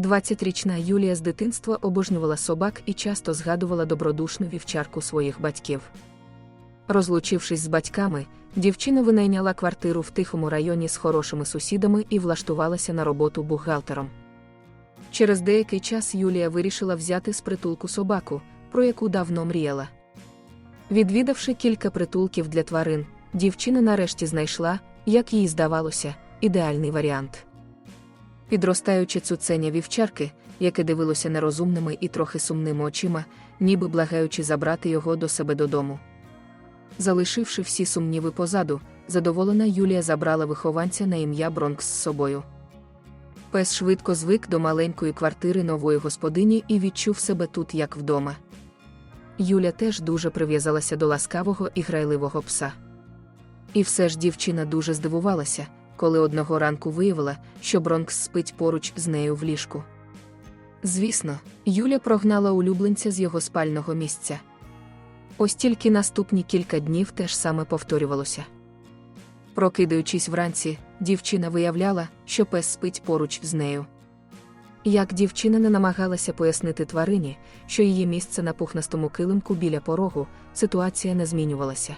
20-річна Юлія з дитинства обожнювала собак і часто згадувала добродушну вівчарку своїх батьків. Розлучившись з батьками, дівчина винайняла квартиру в тихому районі з хорошими сусідами і влаштувалася на роботу бухгалтером. Через деякий час Юлія вирішила взяти з притулку собаку, про яку давно мріяла. Відвідавши кілька притулків для тварин, дівчина нарешті знайшла, як їй здавалося, ідеальний варіант. Підростаючи цуценя вівчарки, яке дивилося нерозумними і трохи сумними очима, ніби благаючи забрати його до себе додому. Залишивши всі сумніви позаду, задоволена Юлія забрала вихованця на ім'я Бронкс з собою. Пес швидко звик до маленької квартири нової господині і відчув себе тут як вдома. Юля теж дуже прив'язалася до ласкавого і грайливого пса. І все ж дівчина дуже здивувалася, коли одного ранку виявила, що Бронкс спить поруч з нею в ліжку. Звісно, Юля прогнала улюбленця з його спального місця. Ось тільки наступні кілька днів теж саме повторювалося. Прокидаючись вранці, дівчина виявляла, що пес спить поруч з нею. Як дівчина не намагалася пояснити тварині, що її місце на пухнастому килимку біля порогу, ситуація не змінювалася.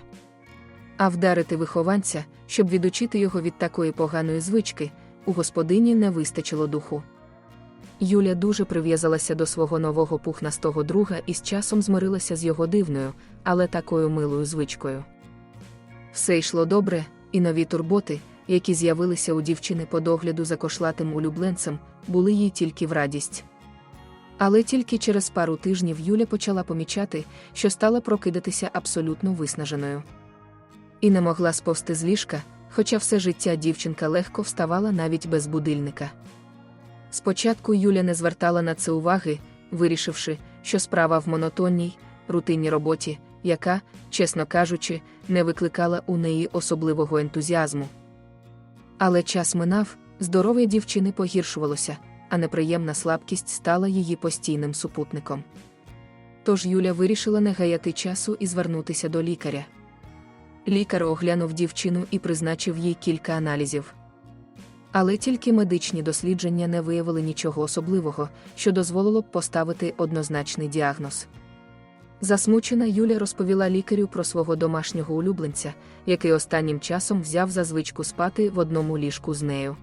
А вдарити вихованця, щоб відучити його від такої поганої звички, у господині не вистачило духу. Юля дуже прив'язалася до свого нового пухнастого друга і з часом змирилася з його дивною, але такою милою звичкою. Все йшло добре, і нові турботи, які з'явилися у дівчини по догляду за кошлатим улюбленцем, були їй тільки в радість. Але тільки через пару тижнів Юля почала помічати, що стала прокидатися абсолютно виснаженою. І не могла сповзти з ліжка, хоча все життя дівчинка легко вставала навіть без будильника. Спочатку Юля не звертала на це уваги, вирішивши, що справа в монотонній, рутинній роботі, яка, чесно кажучи, не викликала у неї особливого ентузіазму. Але час минав, здоров'я дівчини погіршувалося, а неприємна слабкість стала її постійним супутником. Тож Юля вирішила не гаяти часу і звернутися до лікаря. Лікар оглянув дівчину і призначив їй кілька аналізів. Але тільки медичні дослідження не виявили нічого особливого, що дозволило б поставити однозначний діагноз. Засмучена Юля розповіла лікарю про свого домашнього улюбленця, який останнім часом взяв за звичку спати в одному ліжку з нею.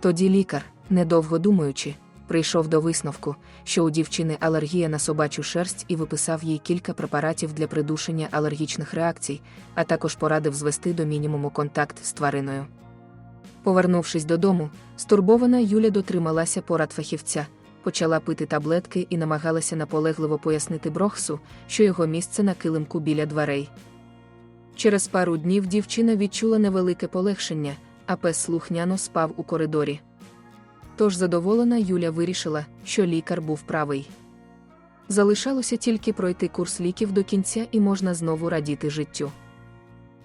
Тоді лікар, недовго думаючи, прийшов до висновку, що у дівчини алергія на собачу шерсть і виписав їй кілька препаратів для придушення алергічних реакцій, а також порадив звести до мінімуму контакт з твариною. Повернувшись додому, стурбована Юля дотрималася порад фахівця, почала пити таблетки і намагалася наполегливо пояснити Брохсу, що його місце на килимку біля дверей. Через пару днів дівчина відчула невелике полегшення, а пес слухняно спав у коридорі. Тож задоволена Юля вирішила, що лікар був правий. Залишалося тільки пройти курс ліків до кінця і можна знову радіти життю.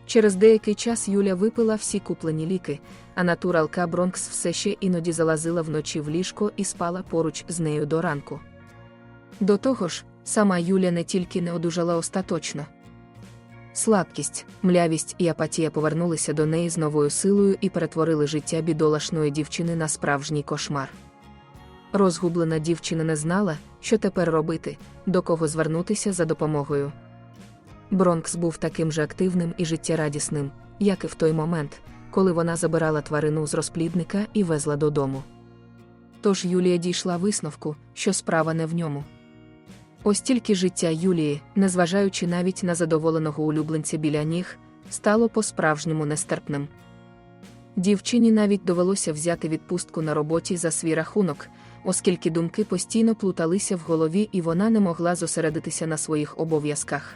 Через деякий час Юля випила всі куплені ліки, а натуралка Бронкс все ще іноді залазила вночі в ліжко і спала поруч з нею до ранку. До того ж, сама Юля не тільки не одужала остаточно. Слабкість, млявість і апатія повернулися до неї з новою силою і перетворили життя бідолашної дівчини на справжній кошмар. Розгублена дівчина не знала, що тепер робити, до кого звернутися за допомогою. Бронкс був таким же активним і життєрадісним, як і в той момент, коли вона забирала тварину з розплідника і везла додому. Тож Юлія дійшла висновку, що справа не в ньому. Ось тільки життя Юлії, незважаючи навіть на задоволеного улюбленця біля ніг, стало по-справжньому нестерпним. Дівчині навіть довелося взяти відпустку на роботі за свій рахунок, оскільки думки постійно плуталися в голові і вона не могла зосередитися на своїх обов'язках.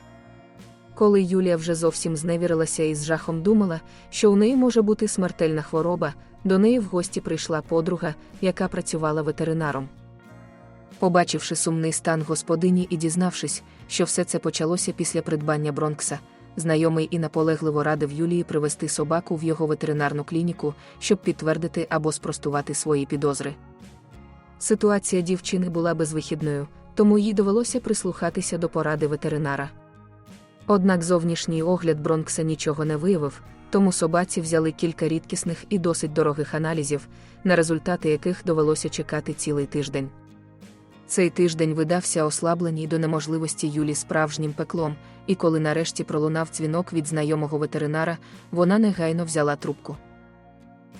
Коли Юлія вже зовсім зневірилася і з жахом думала, що у неї може бути смертельна хвороба, до неї в гості прийшла подруга, яка працювала ветеринаром. Побачивши сумний стан господині і дізнавшись, що все це почалося після придбання Бронкса, знайомий і наполегливо радив Юлії привезти собаку в його ветеринарну клініку, щоб підтвердити або спростувати свої підозри. Ситуація дівчини була безвихідною, тому їй довелося прислухатися до поради ветеринара. Однак зовнішній огляд Бронкса нічого не виявив, Тому собаці взяли кілька рідкісних і досить дорогих аналізів, на результати яких довелося чекати цілий тиждень. Цей тиждень видався ослабленій до неможливості Юлі справжнім пеклом, і коли нарешті пролунав дзвінок від знайомого ветеринара, вона негайно взяла трубку.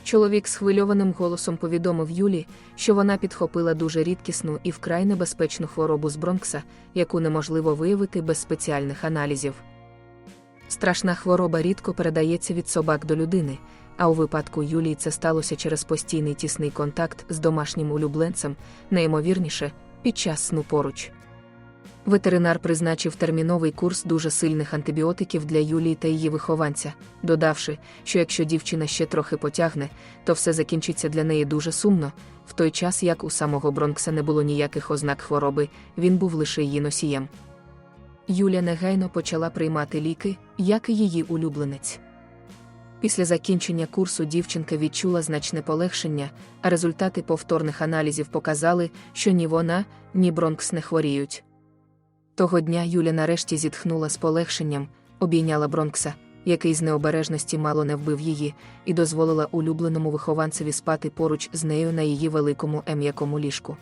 Чоловік схвильованим голосом повідомив Юлі, що вона підхопила дуже рідкісну і вкрай небезпечну хворобу з Бронкса, яку неможливо виявити без спеціальних аналізів. Страшна хвороба рідко передається від собак до людини, а у випадку Юлії це сталося через постійний тісний контакт з домашнім улюбленцем, найімовірніше, під час сну поруч. Ветеринар призначив терміновий курс дуже сильних антибіотиків для Юлії та її вихованця, додавши, що якщо дівчина ще трохи потягне, то все закінчиться для неї дуже сумно. В той час, як у самого Бронкса не було ніяких ознак хвороби, він був лише її носієм. Юля негайно почала приймати ліки, як і її улюбленець. Після закінчення курсу дівчинка відчула значне полегшення, а результати повторних аналізів показали, що ні вона, ні Бронкс не хворіють. Того дня Юля нарешті зітхнула з полегшенням, обійняла Бронкса, який з необережності мало не вбив її, і дозволила улюбленому вихованцеві спати поруч з нею на її великому ем'якому ліжку.